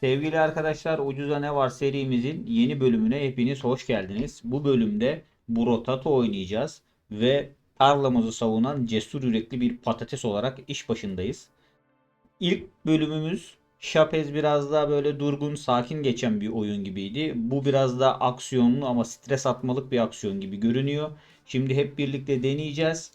Sevgili arkadaşlar Ucuza Ne Var serimizin yeni bölümüne hepiniz hoş geldiniz. Bu bölümde Brotato oynayacağız ve tarlamızı savunan cesur yürekli bir patates olarak iş başındayız. İlk bölümümüz Şapez biraz daha böyle durgun, sakin geçen bir oyun gibiydi. Bu biraz daha aksiyonlu ama stres atmalık bir aksiyon gibi görünüyor. Şimdi hep birlikte deneyeceğiz.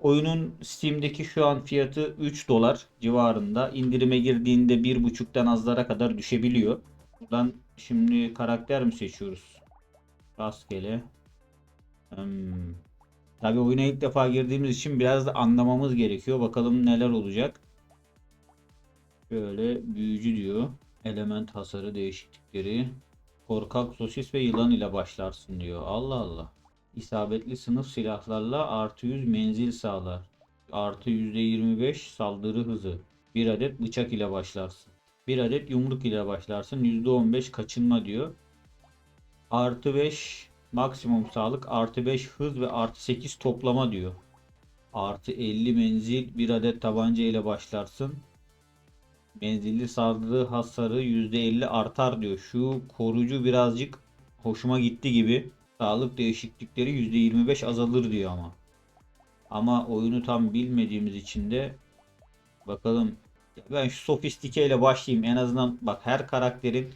Oyunun Steam'deki şu an fiyatı 3 dolar civarında. İndirime girdiğinde 1.5'tan azlara kadar düşebiliyor. Buradan şimdi karakter mi seçiyoruz? Rastgele. Hmm. Tabii oyuna ilk defa girdiğimiz için biraz da anlamamız gerekiyor. Bakalım neler olacak. Şöyle büyücü diyor. Element hasarı değişiklikleri. Korkak sosis ve yılan ile başlarsın diyor. Allah Allah. İsabetli sınıf silahlarla artı 100 menzil sağlar. Artı %25 saldırı hızı. Bir adet bıçak ile başlarsın. Bir adet yumruk ile başlarsın. %15 kaçınma diyor. Artı 5 maksimum sağlık. Artı 5 hız ve artı 8 toplama diyor. Artı 50 menzil. Bir adet tabanca ile başlarsın. Menzilli saldırı hasarı %50 artar diyor. Şu korucu birazcık hoşuma gitti gibi. Sağlık değişiklikleri %25 azalır diyor ama. Ama oyunu tam bilmediğimiz için de bakalım. Ben şu sofistike ile başlayayım. En azından bak her karakterin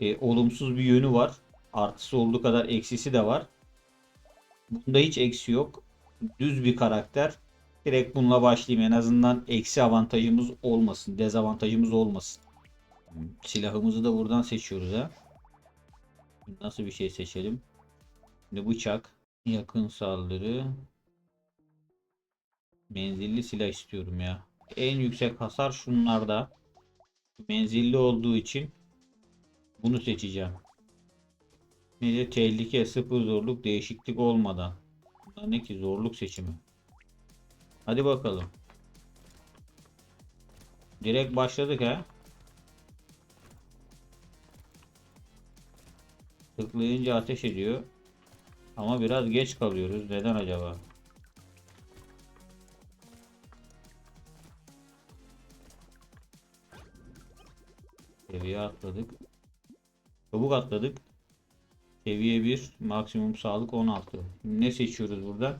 e, olumsuz bir yönü var. Artısı olduğu kadar eksisi de var. Bunda hiç eksi yok. Düz bir karakter. Direkt bununla başlayayım. En azından eksi avantajımız olmasın. Dezavantajımız olmasın. Silahımızı da buradan seçiyoruz ha. Nasıl bir şey seçelim? Şimdi bıçak, yakın saldırı, menzilli silah istiyorum ya. En yüksek hasar şunlarda. Menzilli olduğu için bunu seçeceğim. Ne de tehlike, sıfır zorluk, değişiklik olmadan. Bunlar ne ki zorluk seçimi. Hadi bakalım. Direkt başladık ha. Tıklayınca ateş ediyor. Ama biraz geç kalıyoruz. Neden acaba? Seviye atladık. Çabuk atladık. Seviye 1. Maksimum sağlık 16. Ne seçiyoruz burada?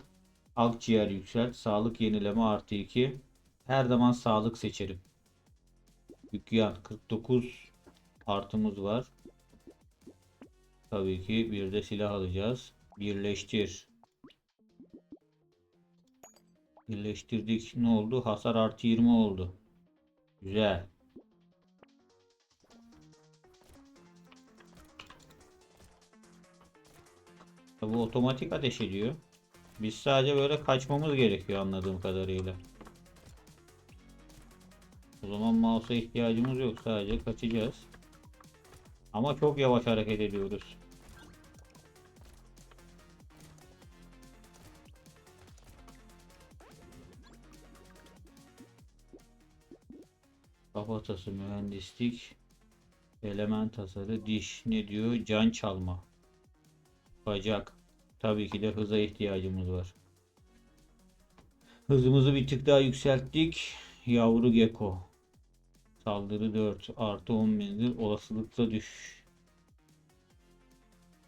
Akciğer yükselt. Sağlık yenileme artı 2. Her zaman sağlık seçerim. Yükyan 49 artımız var. Tabii ki bir de silah alacağız. Birleştir. Birleştirdik. Ne oldu? Hasar artı 20 oldu. Güzel. Bu otomatik ateş ediyor. Biz sadece böyle kaçmamız gerekiyor anladığım kadarıyla. O zaman mouse'a ihtiyacımız yok. Sadece kaçacağız. Ama çok yavaş hareket ediyoruz. Kafatası mühendislik element tasarı diş. Ne diyor? Can çalma. Bacak. Tabii ki de hıza ihtiyacımız var. Hızımızı bir tık daha yükselttik. Yavru gecko. Saldırı 4 artı 10 menzil olasılıkta düş.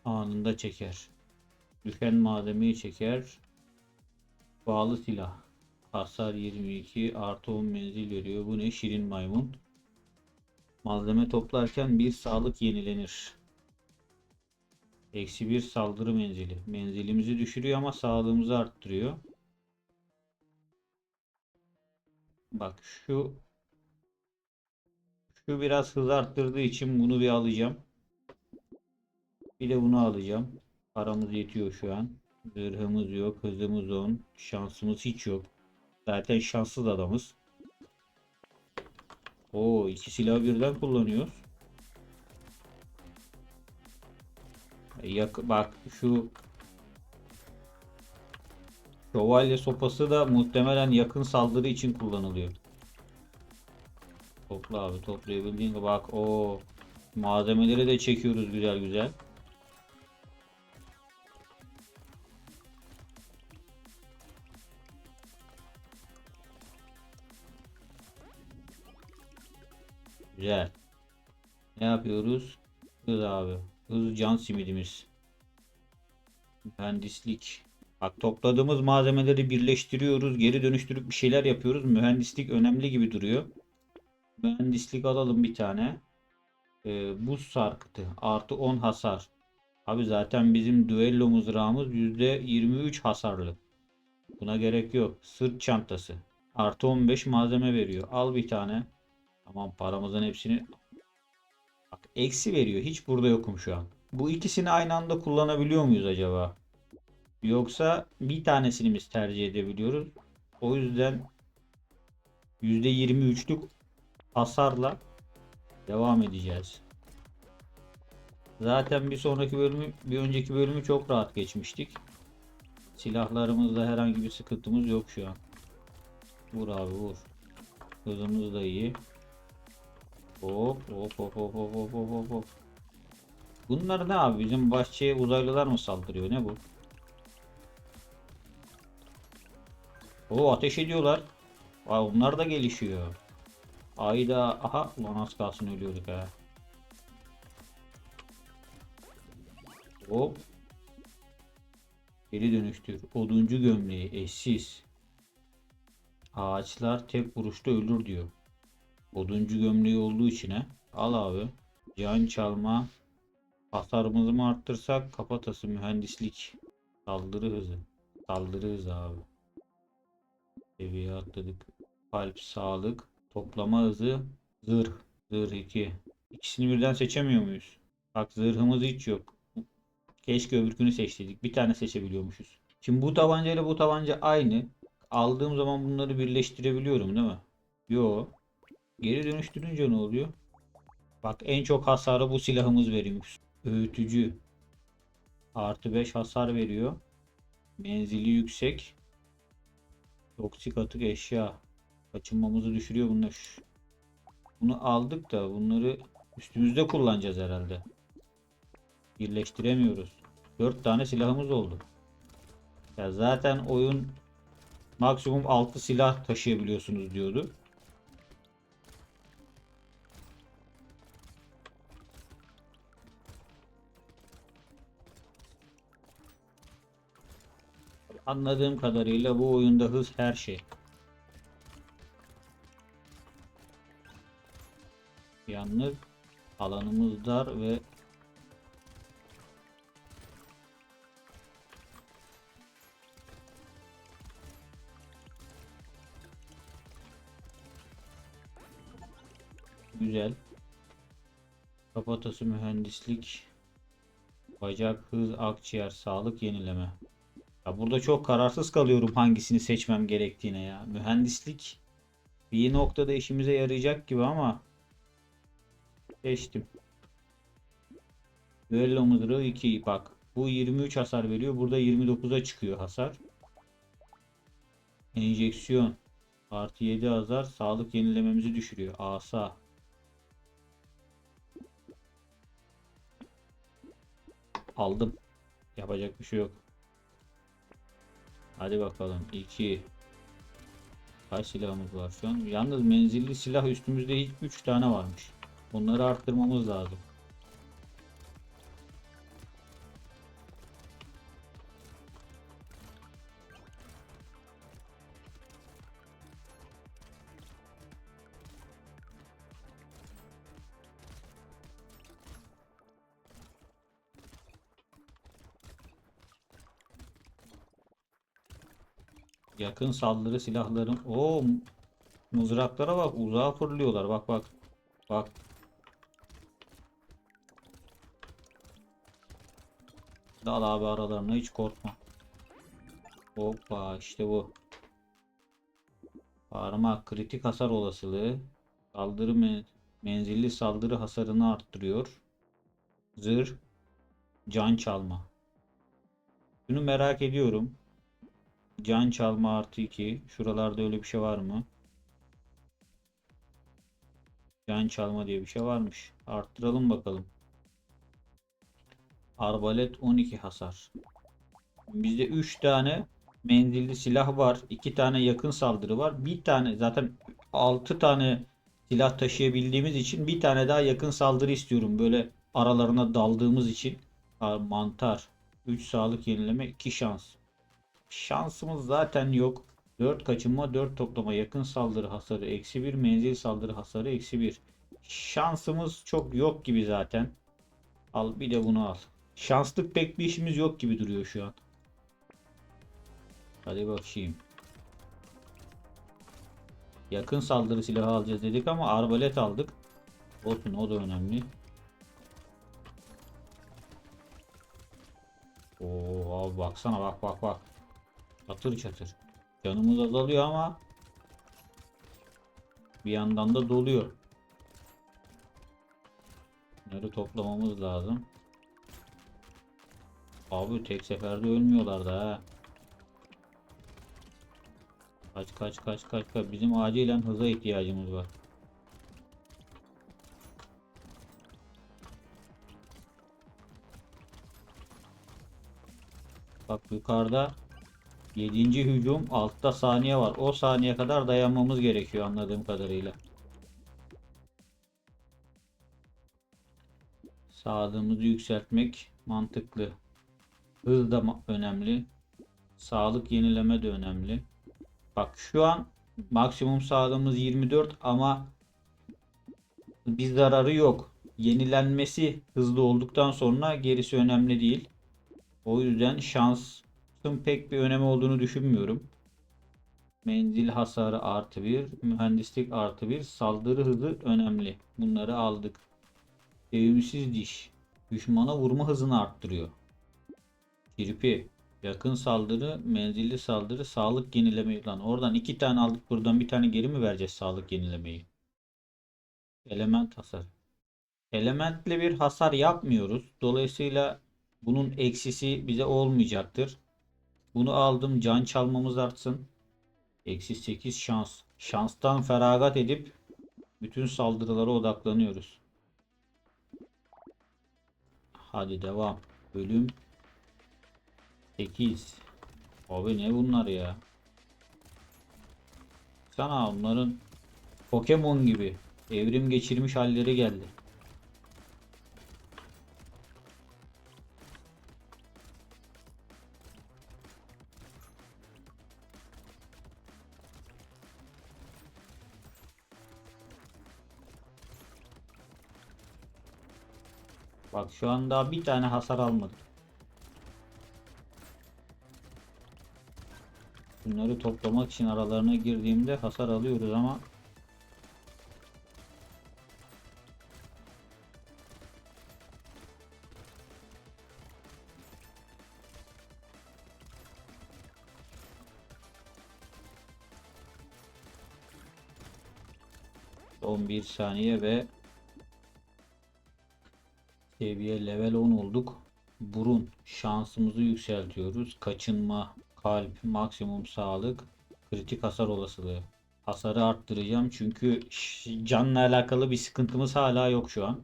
Anında çeker. Düşen malzemeyi çeker. Bağlı silah Hasar 22 artı 10 menzil veriyor. Bu ne? Şirin maymun. Malzeme toplarken bir sağlık yenilenir. Eksi bir saldırı menzili. Menzilimizi düşürüyor ama sağlığımızı arttırıyor. Bak şu şu biraz hız arttırdığı için bunu bir alacağım. Bir de bunu alacağım. Paramız yetiyor şu an. Zırhımız yok. Hızımız 10. Şansımız hiç yok. Zaten şanssız adamız. Oo iki silah birden kullanıyoruz. Yak bak şu şövalye sopası da muhtemelen yakın saldırı için kullanılıyor. Topla abi toplayabildiğin gibi bak o malzemeleri de çekiyoruz güzel güzel. Güzel. Ne yapıyoruz? Hız abi. Hız can simidimiz. Mühendislik. Bak topladığımız malzemeleri birleştiriyoruz. Geri dönüştürüp bir şeyler yapıyoruz. Mühendislik önemli gibi duruyor. Mühendislik alalım bir tane. Ee, buz sarkıtı. Artı 10 hasar. Abi zaten bizim düello mızrağımız %23 hasarlı. Buna gerek yok. Sırt çantası. Artı 15 malzeme veriyor. Al bir tane. Tamam paramızın hepsini Bak eksi veriyor. Hiç burada yokum şu an. Bu ikisini aynı anda kullanabiliyor muyuz acaba? Yoksa bir tanesini mi tercih edebiliyoruz? O yüzden %23'lük hasarla devam edeceğiz. Zaten bir sonraki bölümü, bir önceki bölümü çok rahat geçmiştik. Silahlarımızda herhangi bir sıkıntımız yok şu an. Vur abi vur. Hızımız da iyi. Hop hop hop hop hop hop hop hop. Bunlar ne abi? Bizim bahçeye uzaylılar mı saldırıyor? Ne bu? O ateş ediyorlar. Aa, onlar da gelişiyor. Ayda aha ulan az kalsın ölüyorduk ha. Hop. Geri dönüştür. Oduncu gömleği eşsiz. Ağaçlar tek vuruşta ölür diyor. Oduncu gömleği olduğu için he. Al abi. Can çalma. Hasarımızı mı arttırsak kafatası mühendislik. Saldırı hızı. Saldırı hızı abi. Seviye atladık. Kalp sağlık. Toplama hızı. Zırh. Zırh 2. İkisini birden seçemiyor muyuz? Bak zırhımız hiç yok. Keşke öbürkünü seçtiydik. Bir tane seçebiliyormuşuz. Şimdi bu tabanca ile bu tabanca aynı. Aldığım zaman bunları birleştirebiliyorum değil mi? Yo. Geri dönüştürünce ne oluyor? Bak en çok hasarı bu silahımız veriyormuş. Öğütücü. Artı 5 hasar veriyor. Menzili yüksek. Toksik atık eşya. Kaçınmamızı düşürüyor bunlar. Bunu aldık da bunları üstümüzde kullanacağız herhalde. Birleştiremiyoruz. 4 tane silahımız oldu. Ya zaten oyun maksimum 6 silah taşıyabiliyorsunuz diyordu. Anladığım kadarıyla bu oyunda hız her şey. Yalnız alanımız dar ve güzel. Kafatası mühendislik, bacak hız, akciğer, sağlık yenileme. Ya burada çok kararsız kalıyorum hangisini seçmem gerektiğine ya. Mühendislik bir noktada işimize yarayacak gibi ama seçtim. Düello mızrağı 2 bak. Bu 23 hasar veriyor. Burada 29'a çıkıyor hasar. Enjeksiyon. Artı 7 hasar. Sağlık yenilememizi düşürüyor. Asa. Aldım. Yapacak bir şey yok. Hadi bakalım. 2 Kaç silahımız var şu an? Yalnız menzilli silah üstümüzde hiç 3 tane varmış. Bunları arttırmamız lazım. Yakın saldırı silahların. O mızraklara bak uzağa fırlıyorlar. Bak bak. Bak. Dal abi aralarına hiç korkma. Hoppa işte bu. Parmak kritik hasar olasılığı. Saldırı me menzilli saldırı hasarını arttırıyor. Zırh. Can çalma. Şunu merak ediyorum. Can çalma artı 2. Şuralarda öyle bir şey var mı? Can çalma diye bir şey varmış. Arttıralım bakalım. Arbalet 12 hasar. Bizde 3 tane menzilli silah var. 2 tane yakın saldırı var. Bir tane zaten 6 tane silah taşıyabildiğimiz için bir tane daha yakın saldırı istiyorum. Böyle aralarına daldığımız için. Mantar. 3 sağlık yenileme 2 şans. Şansımız zaten yok. 4 kaçınma 4 toplama yakın saldırı hasarı eksi 1 menzil saldırı hasarı eksi 1. Şansımız çok yok gibi zaten. Al bir de bunu al. Şanslık pek bir işimiz yok gibi duruyor şu an. Hadi bakayım. Yakın saldırı silahı alacağız dedik ama arbalet aldık. Olsun o da önemli. Oo abi baksana bak bak bak. Çatır çatır. Canımız azalıyor ama bir yandan da doluyor. Bunları toplamamız lazım. Abi tek seferde ölmüyorlar da ha. Kaç kaç kaç kaç kaç. Bizim acilen hıza ihtiyacımız var. Bak yukarıda 7. hücum altta saniye var. O saniye kadar dayanmamız gerekiyor anladığım kadarıyla. Sağlığımızı yükseltmek mantıklı. Hız da önemli. Sağlık yenileme de önemli. Bak şu an maksimum sağlığımız 24 ama bir zararı yok. Yenilenmesi hızlı olduktan sonra gerisi önemli değil. O yüzden şansın pek bir önemi olduğunu düşünmüyorum. Menzil hasarı artı bir, mühendislik artı bir, saldırı hızı önemli. Bunları aldık. Devrimsiz diş. Düşmana vurma hızını arttırıyor. Kirpi. Yakın saldırı, menzilli saldırı, sağlık yenileme. Lan oradan iki tane aldık buradan bir tane geri mi vereceğiz sağlık yenilemeyi? Element hasar. Elementle bir hasar yapmıyoruz. Dolayısıyla bunun eksisi bize olmayacaktır. Bunu aldım. Can çalmamız artsın. Eksi 8 şans. Şanstan feragat edip bütün saldırılara odaklanıyoruz. Hadi devam. Bölüm 8. Abi ne bunlar ya? Sana onların Pokemon gibi evrim geçirmiş halleri geldi. Bak şu an daha bir tane hasar almadık. Bunları toplamak için aralarına girdiğimde hasar alıyoruz ama Son bir saniye ve seviye level 10 olduk. Burun şansımızı yükseltiyoruz. Kaçınma, kalp, maksimum sağlık, kritik hasar olasılığı. Hasarı arttıracağım çünkü canla alakalı bir sıkıntımız hala yok şu an.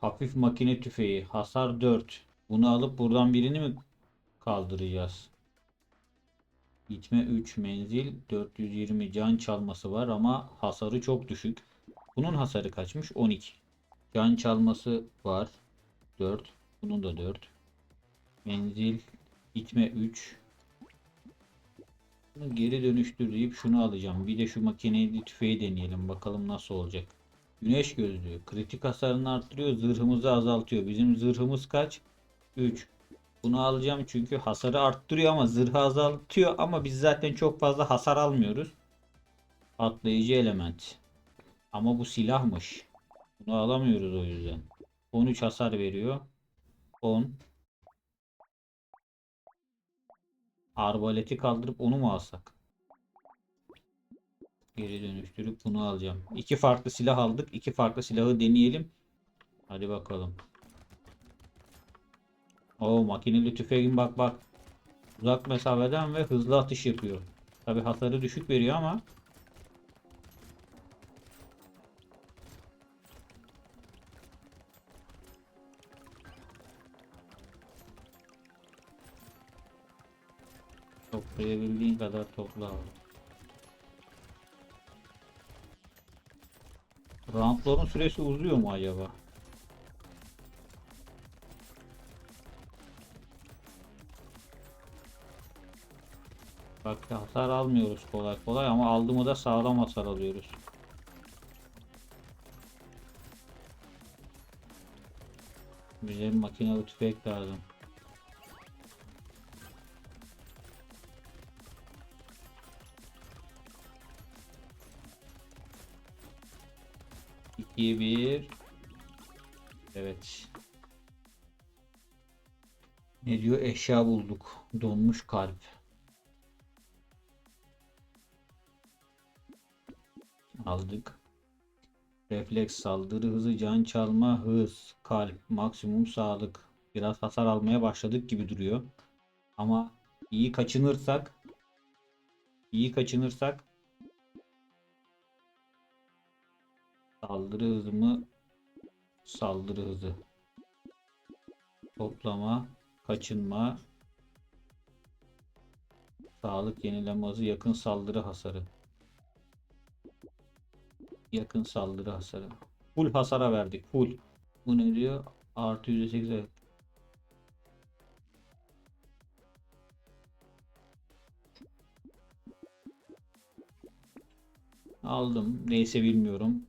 Hafif makine tüfeği, hasar 4. Bunu alıp buradan birini mi kaldıracağız? Gitme 3 menzil 420 can çalması var ama hasarı çok düşük. Bunun hasarı kaçmış? 12. Can çalması var. 4. Bunun da 4. Menzil gitme 3. Bunu geri dönüştür deyip şunu alacağım. Bir de şu makineli tüfeği deneyelim. Bakalım nasıl olacak. Güneş gözlüğü. Kritik hasarını arttırıyor. Zırhımızı azaltıyor. Bizim zırhımız kaç? 3. Bunu alacağım çünkü hasarı arttırıyor ama zırhı azaltıyor ama biz zaten çok fazla hasar almıyoruz. Patlayıcı element. Ama bu silahmış. Bunu alamıyoruz o yüzden. 13 hasar veriyor. 10. Arbaleti kaldırıp onu mu alsak? Geri dönüştürüp bunu alacağım. İki farklı silah aldık. İki farklı silahı deneyelim. Hadi bakalım. O makineli tüfeğin bak bak. Uzak mesafeden ve hızlı atış yapıyor. Tabi hasarı düşük veriyor ama toplayabildiğin kadar topla abi. Süresi uzuyor mu acaba? Bak hasar almıyoruz kolay kolay ama aldığımı da sağlam hasar alıyoruz. Bize makinalı tüfek lazım. İki bir. Evet. Ne diyor? Eşya bulduk. Donmuş kalp. Aldık. Refleks, saldırı hızı, can çalma, hız, kalp, maksimum sağlık. Biraz hasar almaya başladık gibi duruyor. Ama iyi kaçınırsak iyi kaçınırsak saldırı hızı mı? Saldırı hızı. Toplama, kaçınma, sağlık yenileme hızı, yakın saldırı hasarı. Yakın saldırı hasarı. Full hasara verdik. Full. Bu ne diyor? Artı %8 evet. Aldım. Neyse bilmiyorum.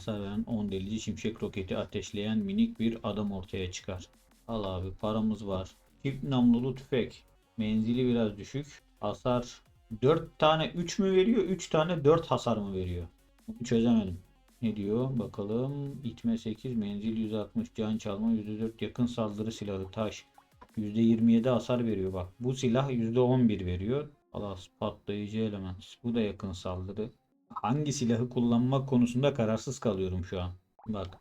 Hasar veren 10 delici şimşek roketi ateşleyen minik bir adam ortaya çıkar. Al abi paramız var. Çift namlulu tüfek. Menzili biraz düşük. Hasar 4 tane 3 mü veriyor? 3 tane 4 hasar mı veriyor? Çözemedim. Ne diyor? Bakalım. İtme 8, menzil 160, can çalma 104, yakın saldırı silahı taş. %27 hasar veriyor bak. Bu silah %11 veriyor. Alas patlayıcı element. Bu da yakın saldırı. Hangi silahı kullanmak konusunda kararsız kalıyorum şu an. Bak.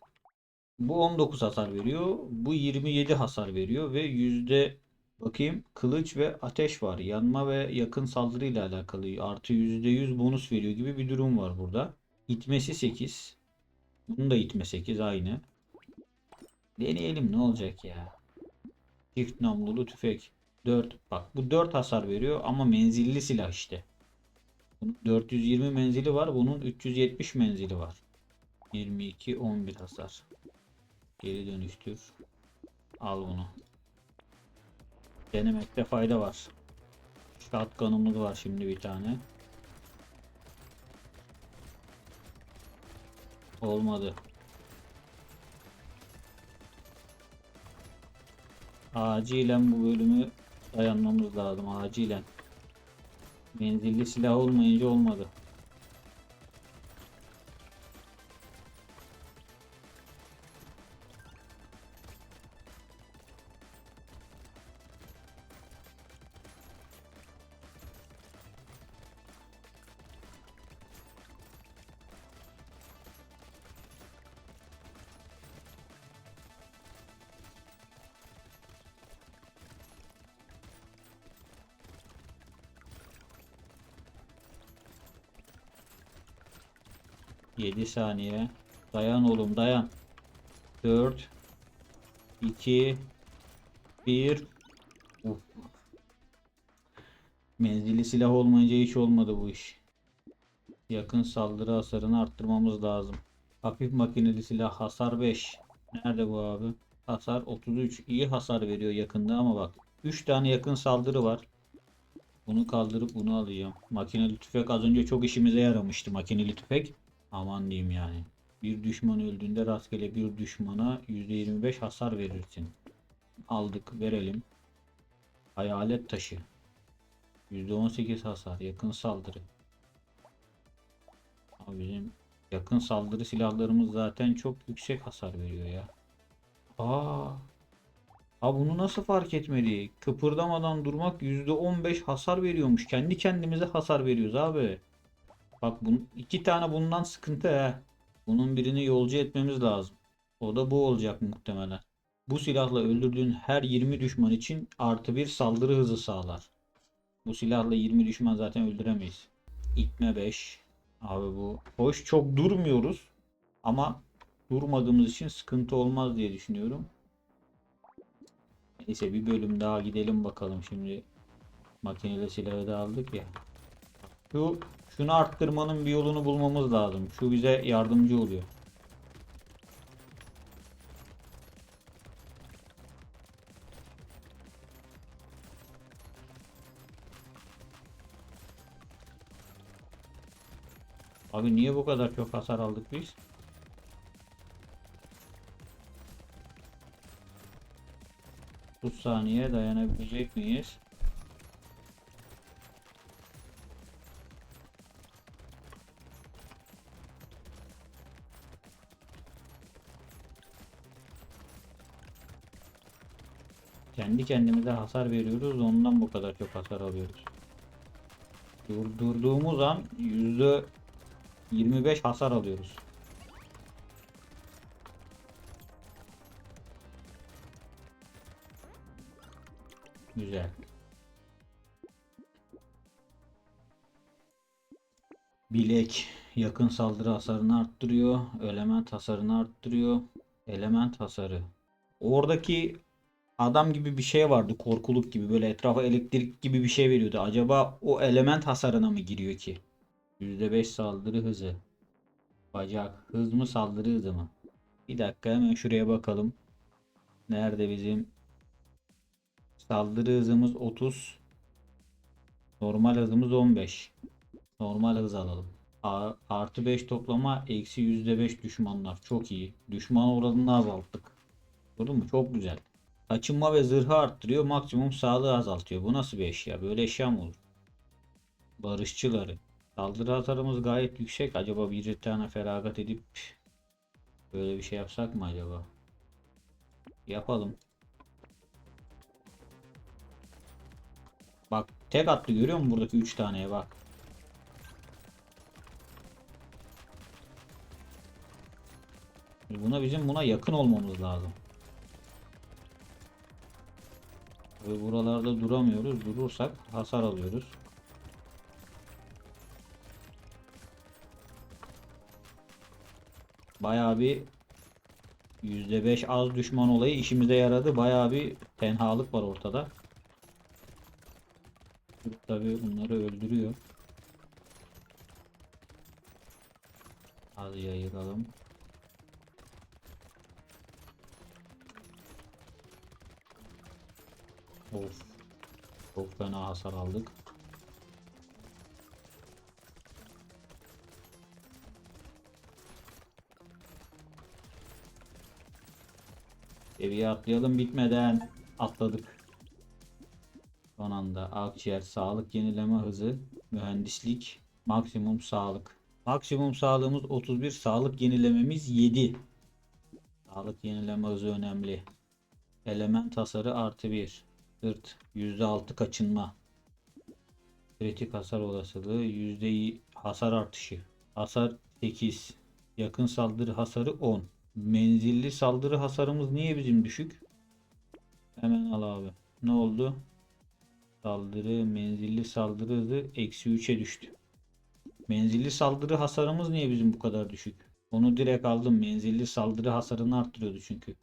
Bu 19 hasar veriyor. Bu 27 hasar veriyor ve yüzde bakayım kılıç ve ateş var. Yanma ve yakın saldırı ile alakalı. Artı %100 bonus veriyor gibi bir durum var burada. İtmesi 8. Bunun da itme 8 aynı. Deneyelim ne olacak ya. Çift namlulu tüfek. 4. Bak bu 4 hasar veriyor ama menzilli silah işte. Bunun 420 menzili var. Bunun 370 menzili var. 22 11 hasar. Geri dönüştür. Al bunu. Denemekte fayda var. Shotgun'umuz var şimdi bir tane. Olmadı. Acilen bu bölümü dayanmamız lazım. Acilen. Menzilli silah olmayınca olmadı. Yedi saniye. Dayan oğlum dayan. 4 2 1 Uf. Menzilli silah olmayınca hiç olmadı bu iş. Yakın saldırı hasarını arttırmamız lazım. Hafif makineli silah hasar 5. Nerede bu abi? Hasar 33. İyi hasar veriyor yakında ama bak. 3 tane yakın saldırı var. Bunu kaldırıp bunu alacağım. Makineli tüfek az önce çok işimize yaramıştı makineli tüfek. Aman diyeyim yani. Bir düşman öldüğünde rastgele bir düşmana %25 hasar verirsin. Aldık verelim. Hayalet taşı. %18 hasar. Yakın saldırı. Abi bizim yakın saldırı silahlarımız zaten çok yüksek hasar veriyor ya. Aa. Ha bunu nasıl fark etmedi? Kıpırdamadan durmak %15 hasar veriyormuş. Kendi kendimize hasar veriyoruz abi. Bak bunun iki tane bundan sıkıntı he. Bunun birini yolcu etmemiz lazım. O da bu olacak muhtemelen. Bu silahla öldürdüğün her 20 düşman için artı bir saldırı hızı sağlar. Bu silahla 20 düşman zaten öldüremeyiz. İtme 5. Abi bu. Hoş çok durmuyoruz. Ama durmadığımız için sıkıntı olmaz diye düşünüyorum. Neyse bir bölüm daha gidelim bakalım şimdi. Makineli silahı da aldık ya. Şu şunu arttırmanın bir yolunu bulmamız lazım. Şu bize yardımcı oluyor. Abi niye bu kadar çok hasar aldık biz? Bu saniye dayanabilecek miyiz? Kendi kendimize hasar veriyoruz ondan bu kadar çok hasar alıyoruz. Durdurduğumuz an yüzde 25 hasar alıyoruz. Güzel. Bilek yakın saldırı hasarını arttırıyor. Element hasarını arttırıyor. Element hasarı. Oradaki adam gibi bir şey vardı. Korkuluk gibi böyle etrafa elektrik gibi bir şey veriyordu. Acaba o element hasarına mı giriyor ki? %5 saldırı hızı. Bacak. Hız mı saldırı hızı mı? Bir dakika hemen şuraya bakalım. Nerede bizim saldırı hızımız 30. Normal hızımız 15. Normal hız alalım. A- artı 5 toplama eksi %5 düşmanlar. Çok iyi. Düşman oranını azalttık. Gördün mü? Çok güzel. Kaçınma ve zırhı arttırıyor. Maksimum sağlığı azaltıyor. Bu nasıl bir eşya? Böyle eşya mı olur? Barışçıları. Saldırı hasarımız gayet yüksek. Acaba bir tane feragat edip böyle bir şey yapsak mı acaba? Yapalım. Bak tek attı görüyor musun buradaki 3 taneye bak. Buna bizim buna yakın olmamız lazım. Ve buralarda duramıyoruz. Durursak hasar alıyoruz. Bayağı bir %5 az düşman olayı işimize yaradı. Bayağı bir tenhalık var ortada. Tabii bunları öldürüyor. Az yayılalım. Of. Çok fena hasar aldık. Seviye atlayalım bitmeden atladık. Son anda akciğer sağlık yenileme hızı, mühendislik, maksimum sağlık. Maksimum sağlığımız 31, sağlık yenilememiz 7. Sağlık yenileme hızı önemli. Element hasarı artı 1. Sırt %6 kaçınma. Kritik hasar olasılığı %, hasar artışı. Hasar 8. Yakın saldırı hasarı 10. Menzilli saldırı hasarımız niye bizim düşük? Hemen al abi. Ne oldu? Saldırı, menzilli saldırı hızı eksi 3'e düştü. Menzilli saldırı hasarımız niye bizim bu kadar düşük? Onu direkt aldım. Menzilli saldırı hasarını arttırıyordu çünkü.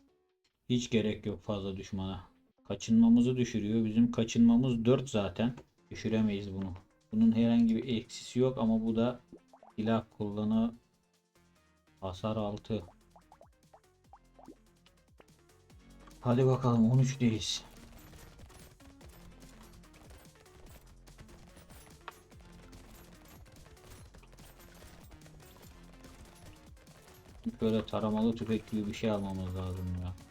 Hiç gerek yok fazla düşmana. Kaçınmamızı düşürüyor. Bizim kaçınmamız 4 zaten. Düşüremeyiz bunu. Bunun herhangi bir eksisi yok ama bu da silah kullanı hasar 6. Hadi bakalım 13'teyiz. Böyle taramalı tüfek gibi bir şey almamız lazım ya.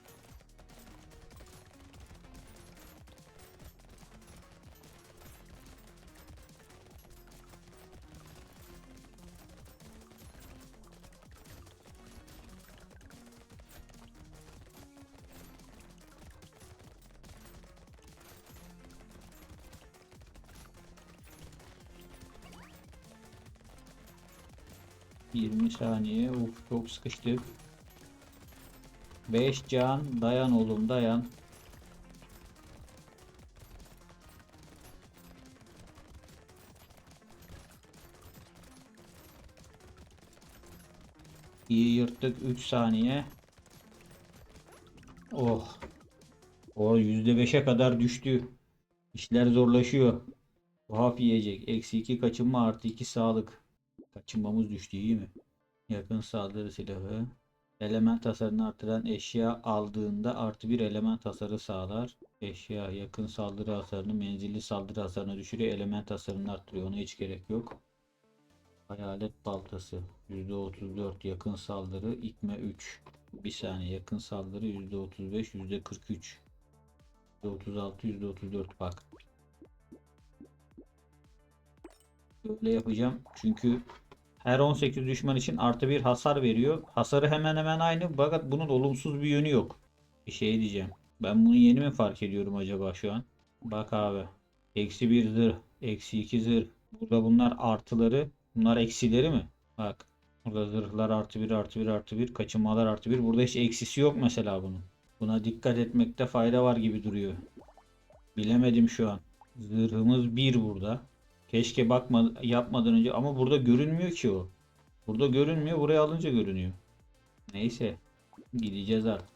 Saniye. Uf çok sıkıştık. 5 can. Dayan oğlum dayan. İyi yırttık 3 saniye. Oh. O %5'e kadar düştü. İşler zorlaşıyor. Tuhaf yiyecek. Eksi 2 kaçınma artı 2 sağlık. Kaçınmamız düştü iyi mi? Yakın saldırı silahı. Element hasarını artıran eşya aldığında artı bir element hasarı sağlar. Eşya yakın saldırı hasarını menzilli saldırı hasarını düşürüyor. Element hasarını arttırıyor. Ona hiç gerek yok. Hayalet baltası %34 yakın saldırı ikme 3 bir saniye yakın saldırı %35 %43 %36 %34 bak böyle yapacağım çünkü her 18 düşman için artı bir hasar veriyor hasarı hemen hemen aynı fakat bunun olumsuz bir yönü yok bir şey diyeceğim ben bunu yeni mi fark ediyorum acaba şu an bak abi eksi bir zırh eksi iki zırh burada bunlar artıları Bunlar eksileri mi? Bak. Burada zırhlar artı bir artı bir artı bir. Kaçınmalar artı bir. Burada hiç eksisi yok mesela bunun. Buna dikkat etmekte fayda var gibi duruyor. Bilemedim şu an. Zırhımız bir burada. Keşke bakma yapmadan önce ama burada görünmüyor ki o. Burada görünmüyor. Buraya alınca görünüyor. Neyse. Gideceğiz artık.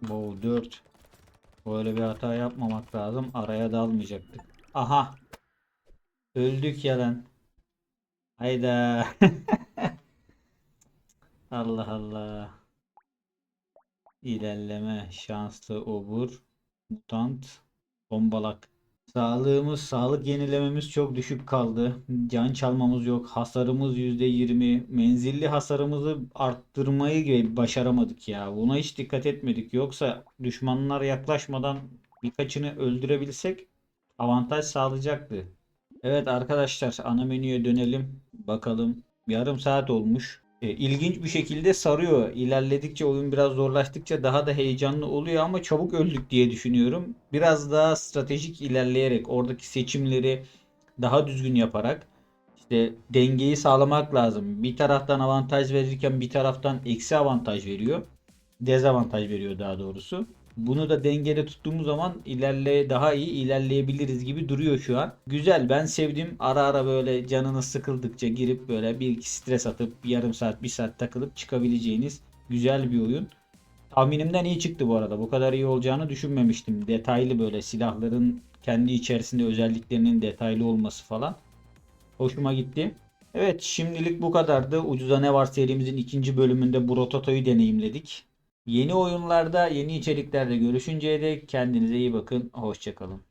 Wow 4. Böyle bir hata yapmamak lazım. Araya dalmayacaktık. Aha. Öldük ya lan. Hayda. Allah Allah. İlerleme, şanslı obur, mutant, bombalak. Sağlığımız, sağlık yenilememiz çok düşük kaldı. Can çalmamız yok. Hasarımız %20. Menzilli hasarımızı arttırmayı başaramadık ya. Buna hiç dikkat etmedik. Yoksa düşmanlar yaklaşmadan birkaçını öldürebilsek avantaj sağlayacaktı. Evet arkadaşlar ana menüye dönelim. Bakalım. Yarım saat olmuş. E, ilginç bir şekilde sarıyor. İlerledikçe oyun biraz zorlaştıkça daha da heyecanlı oluyor ama çabuk öldük diye düşünüyorum. Biraz daha stratejik ilerleyerek oradaki seçimleri daha düzgün yaparak işte dengeyi sağlamak lazım. Bir taraftan avantaj verirken bir taraftan eksi avantaj veriyor. Dezavantaj veriyor daha doğrusu. Bunu da dengede tuttuğumuz zaman ilerle daha iyi ilerleyebiliriz gibi duruyor şu an. Güzel ben sevdim. Ara ara böyle canınız sıkıldıkça girip böyle bir iki stres atıp yarım saat bir saat takılıp çıkabileceğiniz güzel bir oyun. Tahminimden iyi çıktı bu arada. Bu kadar iyi olacağını düşünmemiştim. Detaylı böyle silahların kendi içerisinde özelliklerinin detaylı olması falan. Hoşuma gitti. Evet şimdilik bu kadardı. Ucuza ne var serimizin ikinci bölümünde bu Rototo'yu deneyimledik. Yeni oyunlarda, yeni içeriklerde görüşünceye dek kendinize iyi bakın. Hoşçakalın.